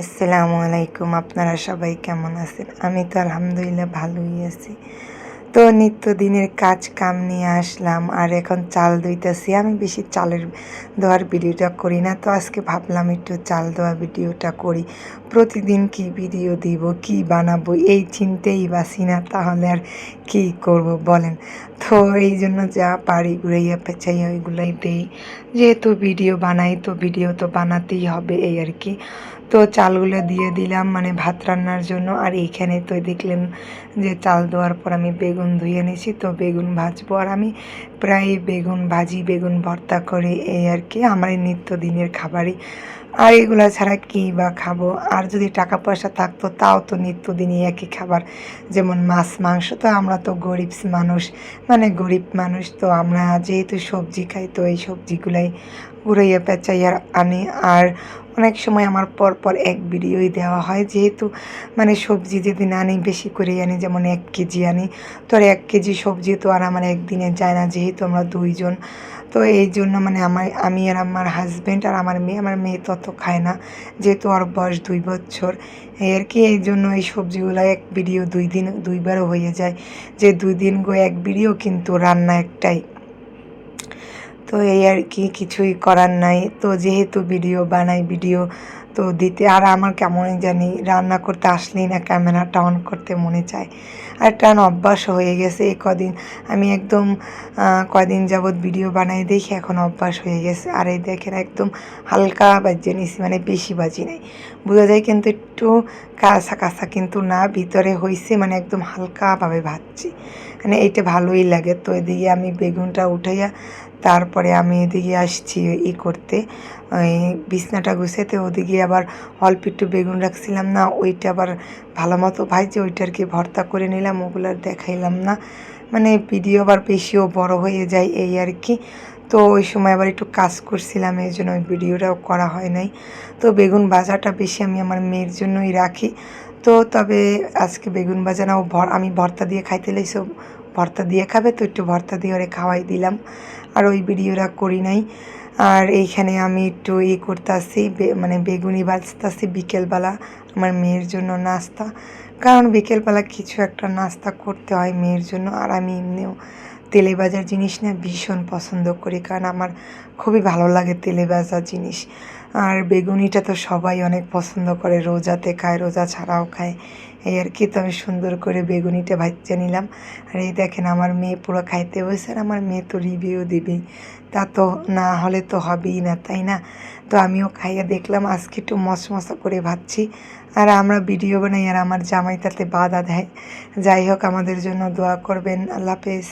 আসসালামু আলাইকুম আপনারা সবাই কেমন আছেন? আমি তো আলহামদুলিল্লাহ ভালোই আছি। তো নিত্যদিনের কাজ কাম নিয়ে আসলাম, আর এখন চাল দইতেছি আমি বেশি চালের দেওয়ার ভিডিওটা করি না, তো আজকে ভাবলাম একটু চাল দেওয়া ভিডিওটা করি। প্রতিদিন কি ভিডিও দিব, কি বানাবো, এই চিনতেই বাসি না, তাহলে আর কি করব বলেন? তো এই জন্য যা পারি ঘুরাইয়া পেঁচাইয়া ওইগুলাই দেই। যেহেতু ভিডিও বানাই, তো ভিডিও তো বানাতেই হবে এই আর কি। তো চালগুলো দিয়ে দিলাম মানে ভাত রান্নার জন্য, আর এইখানে তো দেখলেন যে চাল দেওয়ার পর আমি বেগুন ধুয়ে নিয়েছি তো বেগুন ভাজবো। আর আমি প্রায় বেগুন ভাজি, বেগুন ভর্তা করে এই আর কি আমার নিত্যদিনের খাবারই। আর এগুলো ছাড়া কী বা খাব? আর যদি টাকা পয়সা থাকতো, তাও তো নিত্যদিনই একই খাবার। যেমন মাছ, মাংস, তো আমরা তো গরিব মানুষ। মানে গরিব মানুষ তো আমরা যেহেতু সবজি খাই, তো এই সবজিগুলাই উড়াইয়া পেঁচাইয়া আনি। আর অনেক সময় আমার পর পর এক ভিডিওই দেওয়া হয়, যেহেতু মানে সবজি যেদিন আনি বেশি করে আনি, যেমন এক কেজি আনি। তো আর এক কেজি সবজি তো আর আমার একদিনে যায় না, যেহেতু আমরা দুইজন। তো এই জন্য মানে আমার, আমি আর আমার হাজব্যান্ড আর আমার মেয়ে আমার মেয়ে তত খায় না, যেহেতু ওর বয়স দুই বছর। আর কি, এই জন্য এই সবজিগুলো এক ভিডিও দুই দিন, দুইবারও হয়ে যায়। যে দুই দিন গো এক ভিডিও, কিন্তু রান্না একটাই। তো এই আর কি কিছুই করার নাই। তো যেহেতু ভিডিও বানাই ভিডিও তো দিতে, আর আমার কেমন জানি রান্না করতে আসলেই না, ক্যামেরাটা অন করতে মনে চায়। আর টান অভ্যাস হয়ে গেছে এই কদিন আমি একদম কদিন যাবৎ ভিডিও বানাই দেখি, এখন অভ্যাস হয়ে গেছে। আর এই দেখেন একদম হালকা বাজিয়ে নিছি মানে বেশি বাজি নাই। বোঝা যায় কিন্তু একটু কাঁচা কাঁচা কিন্তু না, ভিতরে হয়েছে মানে একদম হালকাভাবে ভাজছি। মানে এইটা ভালোই লাগে। তো এদিকে আমি বেগুনটা উঠাইয়া, তারপরে আমি এদিকে আসছি ই করতে, ওই বিছনাটা গুছাতে ওদিকে আবার অল্প একটু বেগুন রাখছিলাম না, ওইটা আবার ভালো মতো ভাইছে ওইটা আর কি ভর্তা করে নিলাম, ওগুলো দেখাইলাম না। মানে ভিডিও আবার বেশিও বড় হয়ে যায় এই আর কি। তো ওই সময় আবার একটু কাজ করছিলাম, এই জন্য ওই ভিডিওটাও করা হয় নাই। তো বেগুন ভাজাটা বেশি আমি আমার মেয়ের জন্যই রাখি। তো তবে আজকে বেগুন ভাজা না, ও ভর আমি ভর্তা দিয়ে খাইতে লাইছি, ভর্তা দিয়ে খাবে তো একটু ভর্তা দিয়ে ওরে খাওয়াই দিলাম। আর ওই ভিডিওটা করি নাই। আর এইখানে আমি একটু ই করতেছি মানে বেগুনি বাজতেছি বিকেলবেলা আমার মেয়ের জন্য নাস্তা। কারণ বিকেলবেলা কিছু একটা নাস্তা করতে হয় মেয়ের জন্য, আর আমি এমনিও তেলে ভাজার জিনিস না ভীষণ পছন্দ করি, কারণ আমার খুবই ভালো লাগে তেলে ভাজা জিনিস। আর বেগুনিটা তো সবাই অনেক পছন্দ করে, রোজাতে খায়, রোজা ছাড়াও খায়। এই আর কি, তো আমি সুন্দর করে বেগুনিটা ভাজতে নিলাম। আর এই দেখেন, আমার মেয়ে পুরো খাইতে বসে আর আমার মেয়ে তো রিভিউ দিবেই তা তো না হলে তো হবেই না, তাই না? তো আমিও খাইয়ে দেখলাম, আজকে একটু মশমশা করে ভাবছি আর আমরা ভিডিও বানাই আর আমার জামাই তাতে বাধা দেয়। যাই হোক, আমাদের জন্য দোয়া করবেন, আল্লাহ হাফেজ।